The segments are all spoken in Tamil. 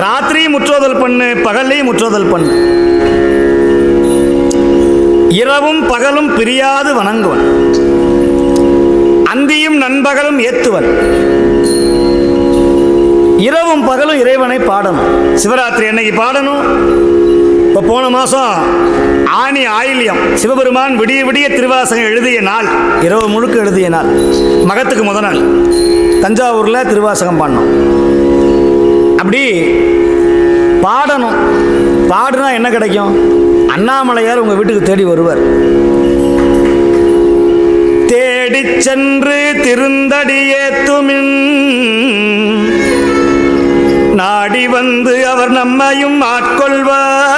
ராத்திரியும் முற்றோதல் பண்ணு பகல்லையும் முற்றோதல் பண்ணு. இரவும் பகலும் பிரியாது வணங்குவன். அந்தியும் நண்பகலும் ஏத்துவன். இரவும் பகலும் இறைவனை பாடணும். சிவராத்திரி அன்னைக்கு பாடணும். இப்போ போன மாதம் ஆனி ஆயில்யம். சிவபெருமான் விடிய விடிய திருவாசகம் எழுதிய நாள். இரவு முழுக்க எழுதிய நாள். மகத்துக்கு முத நாள். தஞ்சாவூரில் திருவாசகம் பாடினோம் அப்படி பாடணும். பாடுனா என்ன கிடைக்கும்? அண்ணாமலையார் உங்கள் வீட்டுக்கு தேடி வருவார். தேடி சென்று திருந்தடியேத்துமின் நாடி வந்து அவர் நம்மையும் ஆட்கொள்வார்.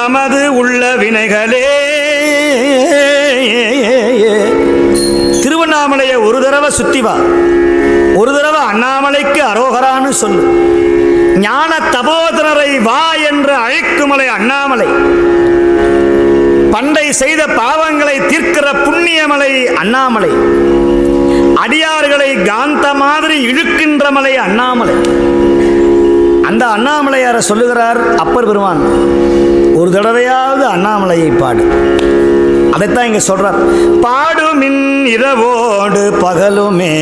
நமது உள்ள வினைகளே. திருவண்ணாமலையை ஒரு தடவை சுத்தி வா. ஒரு தடவை அண்ணாமலைக்கு அரோகரான்னு சொல்லு. ஞான தபோதரரை வா என்று அழைக்குமலை அண்ணாமலை. பண்டை செய்த பாவங்களை தீர்க்கிற புண்ணியமலை அண்ணாமலை. அடியார்களை காந்த மாதிரி இழுக்கின்ற மலை அண்ணாமலை. அந்த அண்ணாமலையார சொல்லுகிறார் அப்பர் பெருமான். ஒரு தடவையாவது அண்ணாமலையை பாடு. அதைத்தான் இங்க சொல்றார். பாடுமின் இரவோடு பகலுமே.